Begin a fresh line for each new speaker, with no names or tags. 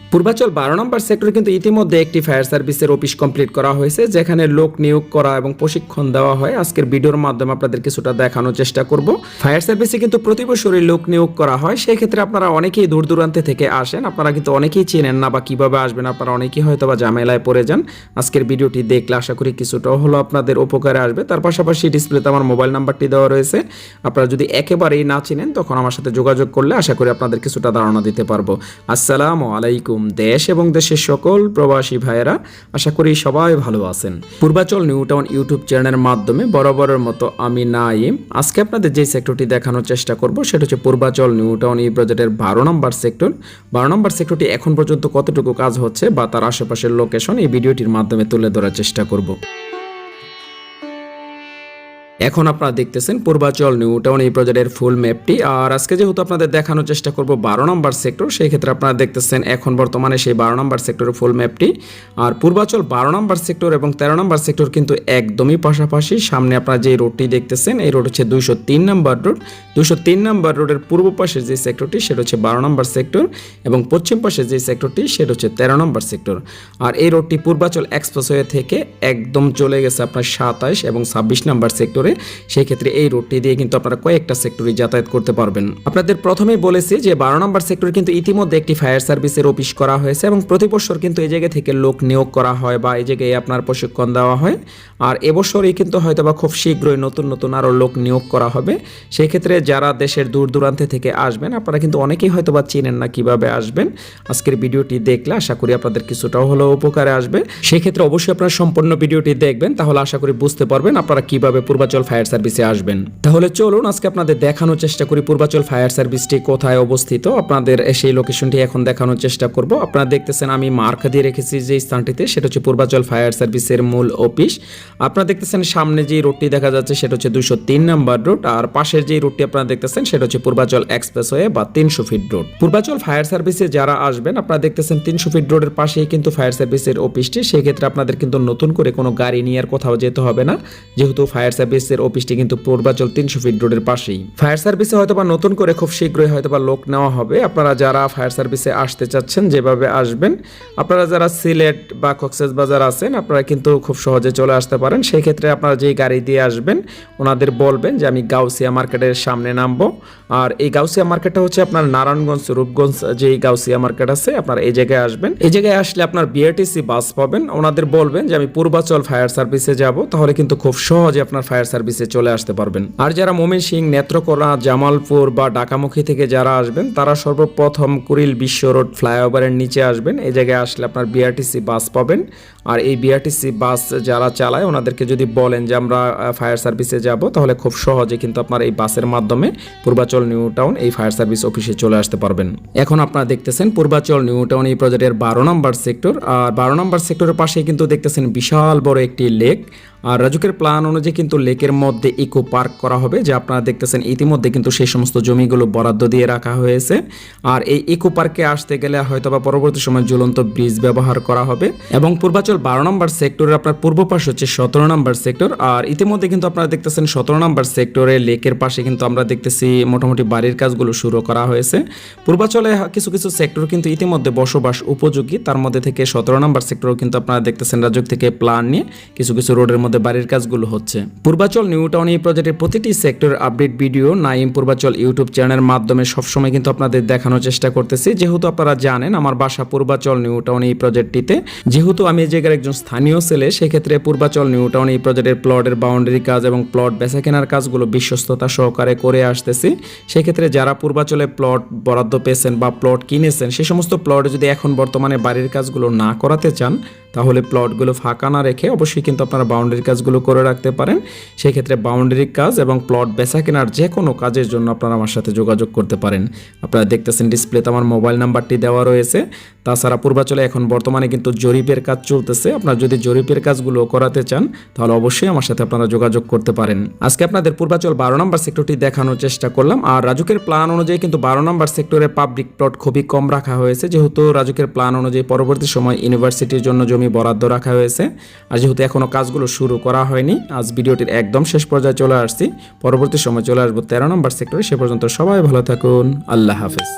পূর্বাচল বারো নম্বর সেক্টরে কিন্তু ইতিমধ্যে একটি ফায়ার সার্ভিসের অফিস কমপ্লিট করা হয়েছে, যেখানে লোক নিয়োগ করা এবং প্রশিক্ষণ দেওয়া হয়। আজকের ভিডিওর মাধ্যমে আপনাদের কিছুটা দেখানোর চেষ্টা করব। ফায়ার সার্ভিসে কিন্তু প্রতি বছরই লোক নিয়োগ করা হয়। সেই ক্ষেত্রে আপনারা অনেকেই দূর দূরান্তে থেকে আসেন। আপনারা কিন্তু অনেকেই চেনেন না বা কীভাবে আসবেন, আপনারা অনেকেই হয়তো বা ঝামেলায় পড়ে যান। আজকের ভিডিওটি দেখলে আশা করি কিছুটা হলো আপনাদের উপকারে আসবে। তার পাশাপাশি ডিসপ্লেতে আমার মোবাইল নাম্বারটি দেওয়া রয়েছে। আপনারা যদি একেবারেই না চিনেন, তখন আমার সাথে যোগাযোগ করলে আশা করি আপনাদের কিছুটা ধারণা দিতে পারব। আসসালামু আলাইকুম। দেশ এবং দেশের সকল প্রবাসী ভাইয়েরা, আশা করি সবাই ভালো আছেন। পূর্বাচল নিউটাউন ইউটিউব চ্যানেলের মাধ্যমে বরাবরের মতো আমি নাইম। আজকে আপনাদের যে সেক্টরটি দেখানোর চেষ্টা করব, সেটা হচ্ছে পূর্বাচল নিউটাউন এই প্রজেক্টের বারো নম্বর সেক্টর। বারো নম্বর সেক্টরটি এখন পর্যন্ত কতটুকু কাজ হচ্ছে বা তার আশেপাশের লোকেশন এই ভিডিওটির মাধ্যমে তুলে ধরার চেষ্টা করব। এখন আপনারা দেখতেছেন পূর্বাচল নিউ টাউন এই প্রজেক্টের ফুল ম্যাপটি আর আজকে যেহেতু আপনাদের দেখানোর চেষ্টা করব বারো নম্বর সেক্টর সেই ক্ষেত্রে আপনারা দেখতেছেন এখন বর্তমানে সেই বারো নম্বর সেক্টরের ফুল ম্যাপটি আর পূর্বাচল বারো নম্বর সেক্টর এবং তেরো নম্বর সেক্টর কিন্তু একদমই পাশাপাশি। সামনে আপনারা যে রোডটি দেখতেছেন, এই রোড হচ্ছে দুইশো তিন নম্বর রোড দুইশো তিন নম্বর রোডের পূর্ব পাশের যে সেক্টরটি সেটা হচ্ছে বারো নম্বর সেক্টর এবং পশ্চিম পাশের যে সেক্টরটি সেটা হচ্ছে তেরো নম্বর সেক্টর আর এই রোডটি পূর্বাচল এক্সপ্রেসওয়ে থেকে একদম চলে গেছে আপনার সাতাইশ এবং ছাব্বিশ নম্বর সেক্টরে সেই ক্ষেত্রে এই রোডটি দিয়ে কিন্তু আপনারা কয়েকটা সেক্টরে যাতায়াত করতে পারবেন। আপনাদের প্রথমেই বলেছি যে বারো নম্বর সেক্টরে কিন্তু ইতিমধ্যে একটি ফায়ার সার্ভিসের অফিস করা হয়েছে এবং প্রতি বছর কিন্তু এই জায়গা থেকে লোক নিয়োগ করা হয় বা এই জায়গায় আপনার প্রশিক্ষণ দেওয়া হয়। আর এবছরই কিন্তু হয়তো বা খুব শীঘ্রই নতুন নতুন আরও লোক নিয়োগ করা হবে। সেই ক্ষেত্রে যারা দেশের দূর দূরান্তে থেকে আসবেন, আপনারা কিন্তু অনেকেই হয়তো বা চিনেন না কীভাবে আসবেন। আজকের ভিডিওটি দেখলে আশা করি আপনাদের কিছুটাও হলেও উপকারে আসবে। সেই ক্ষেত্রে অবশ্যই আপনারা সম্পূর্ণ ভিডিওটি দেখবেন, তাহলে আশা করি বুঝতে পারবেন আপনারা কীভাবে পূর্বাচল ফায়ার সার্ভিসে আসবেন। তাহলে চলুন, আজকে আপনাদের দেখানোর চেষ্টা করি পূর্বাচল ফায়ার সার্ভিসটি কোথায় অবস্থিত। আপনাদের সেই লোকেশনটি এখন দেখানোর চেষ্টা করব। আপনারা দেখতেছেন আমি মার্ক দিয়ে রেখেছি যে স্থানটিতে, সেটা হচ্ছে পূর্বাচল ফায়ার সার্ভিসের মূল অফিস আপনারা দেখতেছেন সামনে যে রোডটি দেখা যাচ্ছে, সেটা হচ্ছে দুশো তিন নাম্বার রোড আর পাশের যে রোডটি আপনারা দেখতেছেন, সেটা হচ্ছে পূর্বাচল এক্সপ্রেসওয়ে বা তিনশো ফিট রোড পূর্বাচল ফায়ার সার্ভিসে যারা আসবেন, আপনারা দেখতেছেন তিনশো ফিট রোডের পাশেই কিন্তু ফায়ার সার্ভিসের অফিসটি সেই ক্ষেত্রে আপনাদের কিন্তু নতুন করে কোনো গাড়ি নিয়ে আর কোথাও যেতে হবে না। যেহেতু ফায়ার সার্ভিসের অফিসটি কিন্তু পূর্বাচল তিনশো ফিট রোডের পাশেই। ফায়ার সার্ভিসে হয়তো বা নতুন করে খুব শীঘ্রই হয়তো বা লোক নেওয়া হবে। আপনারা যারা ফায়ার সার্ভিসে আসতে চাচ্ছেন, যেভাবে আসবেন, আপনারা যারা সিলেট বা বাজার আছেন, আপনারা কিন্তু খুব সহজে চলে আসতে পারেন। সেই ক্ষেত্রে আপনারা যেই গাড়ি দিয়ে আসবেন, ওনাদের বলবেন যে, আমি গাউসিয়া মার্কেটের সামনে নামবো। আর এই গাউসিয়া মার্কেটটা হচ্ছে আপনার নারায়ণগঞ্জ, রূপগঞ্জ যেই গাউসিয়া মার্কেট আছে, আপনারা এই জায়গায় আসবেন। এই জায়গায় আসলে আপনার বিআরটিসি বাস পাবেন। ওনাদের বলবেন যে, আমি পূর্বাচল ফায়ার সার্ভিসে যাব। তাহলে কিন্তু খুব সহজে আপনার ফায়ার সার্ভিসে চলে আসতে পারবেন। আর যারা মোমিন সিং, নেত্রকোনা, জামালপুর বা ঢাকামুখী থেকে যারা আসবেন, তারা সর্বপ্রথম কুড়িল বিশ্ব রোড ফ্লাইওভারের নিচে আসবেন। এই জায়গায় আসলে আপনার বিআরটিসি বাস পাবেন। আর এই বিআরটিসি বাস যারা চালায়, ওনাদেরকে যদি বলেন যে আমরা ফায়ার সার্ভিসে যাব, তাহলে খুব সহজে কিন্তু আপনার এই বাসের মাধ্যমে পূর্বাচল নিউ টাউন এই ফায়ার সার্ভিস অফিসে চলে আসতে পারবেন। এখন আপনারা দেখতেছেন পূর্বাচল নিউ টাউন এই প্রজেক্টের বারো নম্বর সেক্টর আর বারো নম্বর সেক্টরের পাশেই কিন্তু দেখতেছেন বিশাল বড় একটি লেক আর রাজুকের প্ল্যান অনুযায়ী কিন্তু লেকের মধ্যে ইকো পার্ক করা হবে, যে আপনারা দেখতেছেন ইতিমধ্যে কিন্তু সেই সমস্ত জমিগুলো বরাদ্দ দিয়ে রাখা হয়েছে। আর এই ইকো পার্কে আসতে গেলে হয়তো বা পরবর্তী সময় ঝুলন্ত ব্রিজ ব্যবহার করা হবে, এবং পূর্বাচল বারো নম্বর সেক্টরের আপনার পূর্ব পাশে হচ্ছে সতেরো নম্বর সেক্টর। আর ইতিমধ্যে কিন্তু আপনারা দেখতেছেন সতেরো নম্বর সেক্টরে লেকের পাশে কিন্তু আমরা দেখতেছি মোটামুটি বাড়ির কাজগুলো শুরু করা হয়েছে। পূর্বাচলে কিছু কিছু সেক্টর কিন্তু ইতিমধ্যে বসবাস উপযোগী। তার মধ্যে থেকে সতেরো নম্বর সেক্টরও কিন্তু আপনারা দেখতেছেন রাজুক থেকে প্ল্যান নিয়ে কিছু কিছু রোডের মধ্যে বাড়ির কাজগুলো হচ্ছে। পূর্বাচল নিউ টাউন এই প্রজেক্টের প্রতিটি sector update video Naim Purbachal YouTube চ্যানেলের মাধ্যমে সবসময় কিন্তু আপনাদের দেখানোর চেষ্টা করতেছি। যেহেতু আপনারা জানেন, আমার বাসা পূর্বাচল নিউ টাউন এই প্রজেক্টটিতে যেহেতু আমি এই জায়গার একজন স্থানীয় ছেলে, সেক্ষেত্রে পূর্বাচল নিউটাউন এই প্রজেক্টের প্লটের বাউন্ডারি কাজ এবং প্লট বেচা কেনার কাজগুলো বিশ্বস্ততা সহকারে করে আসতেছি। সেক্ষেত্রে যারা পূর্বাচলে প্লট বরাদ্দ পেয়েছেন বা প্লট কিনেছেন, সে সমস্ত প্লট যদি এখন বর্তমানে বাড়ির কাজগুলো না করাতে চান তাহলে প্লটগুলো ফাঁকা না রেখে অবশ্যই কিন্তু আপনারা বাউন্ডারি কাজগুলো করে রাখতে পারেন। সেক্ষেত্রে বাউন্ডারি কাজ এবং প্লট বেচা কেনার যে কোনো কাজের জন্য আপনারা আমার সাথে যোগাযোগ করতে পারেন। আপনারা দেখতেছেন ডিসপ্লেতে আমার মোবাইল নাম্বারটি দেওয়া রয়েছে। তাছাড়া পূর্বাচলে এখন বর্তমানে কিন্তু জরিপের কাজ চলতেছে। আপনারা যদি জরিপের কাজগুলো করাতে চান, তাহলে অবশ্যই আমার সাথে আপনারা যোগাযোগ করতে পারেন। আজকে আপনাদের পূর্বাচল বারো নম্বর সেক্টরটি দেখানোর চেষ্টা করলাম। আর রাজুকের প্ল্যান অনুযায়ী কিন্তু বারো নম্বর সেক্টরে পাবলিক প্লট খুবই কম রাখা হয়েছে। যেহেতু রাজুকের প্ল্যান অনুযায়ী পরবর্তী সময় ইউনিভার্সিটির জন্য জমি বরাদ্দ রাখা হয়েছে। আর যেহেতু এখনও কাজগুলো শুরু করা হয়নি, আজ ভিডিওটির একদম শেষ পর্যায়ে চলে আসছি। পরবর্তী সময় চলে আসব তেরো নম্বর সেক্টরে। সে পর্যন্ত সবাই ভালো থাকুন। আল্লাহ হাফেজ।